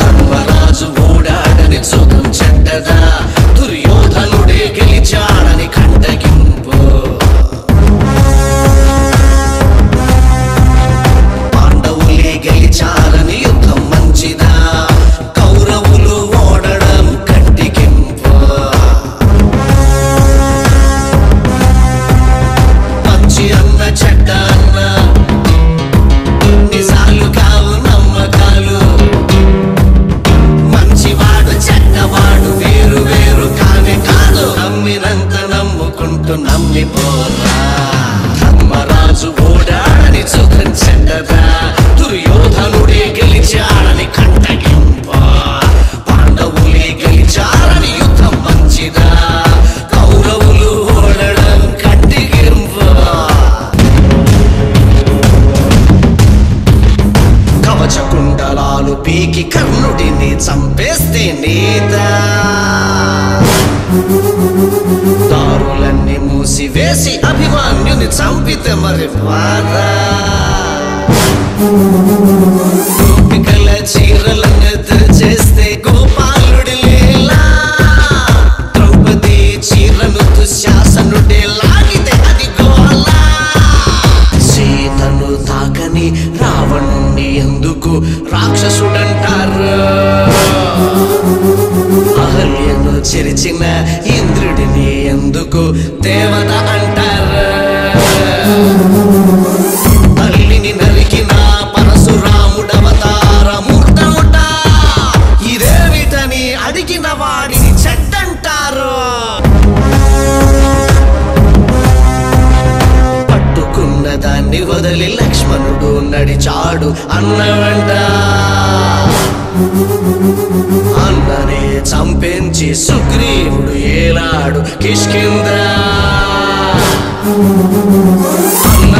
ధర్మరాజు ఓడాడని సుఖం చెడ్డదా నమ్ముకుంటూ నమ్మిపోరా. ధర్మరాజు ఓడాడని సుఖం చెందదా? దుర్యోధనుడే గెలిచాడని కంటగింప. పాండవులే గెలిచారని యుద్ధం మంచిదా? కౌరవులు ఓడడం కంటిగింప కవచ కుండలాలు పీకి కర్ణుడిని చంపేస్తే నేత. మూసివేసి అభిమాన్యుని చంపితే మరి బాధ. గోపికల చీరలను చేస్తే గోపాలుడి లీలా. ద్రౌపది చీరను దుశ్శాసనుడే లాగితే అది గోలా. సీతను తాకని రావణుణ్ణి ఎందుకు రాక్షసుడంటారు? అహల్యను చెరిచిన ఇంద్రుడిని ఎందుకు దేవత అంటారు? తల్లిని నరికిన పరశురాముడవతార మూర్తముట ఇదేమిటని అడిగిన వాడిని చెడ్డంటారు? పట్టుకున్న దాన్ని వదిలి లక్ష్మణుడు నడిచాడు అన్నవంట. అందరే చంపించి సుగ్రీవుడు ఏలాడు కిష్కింద్ర. అన్న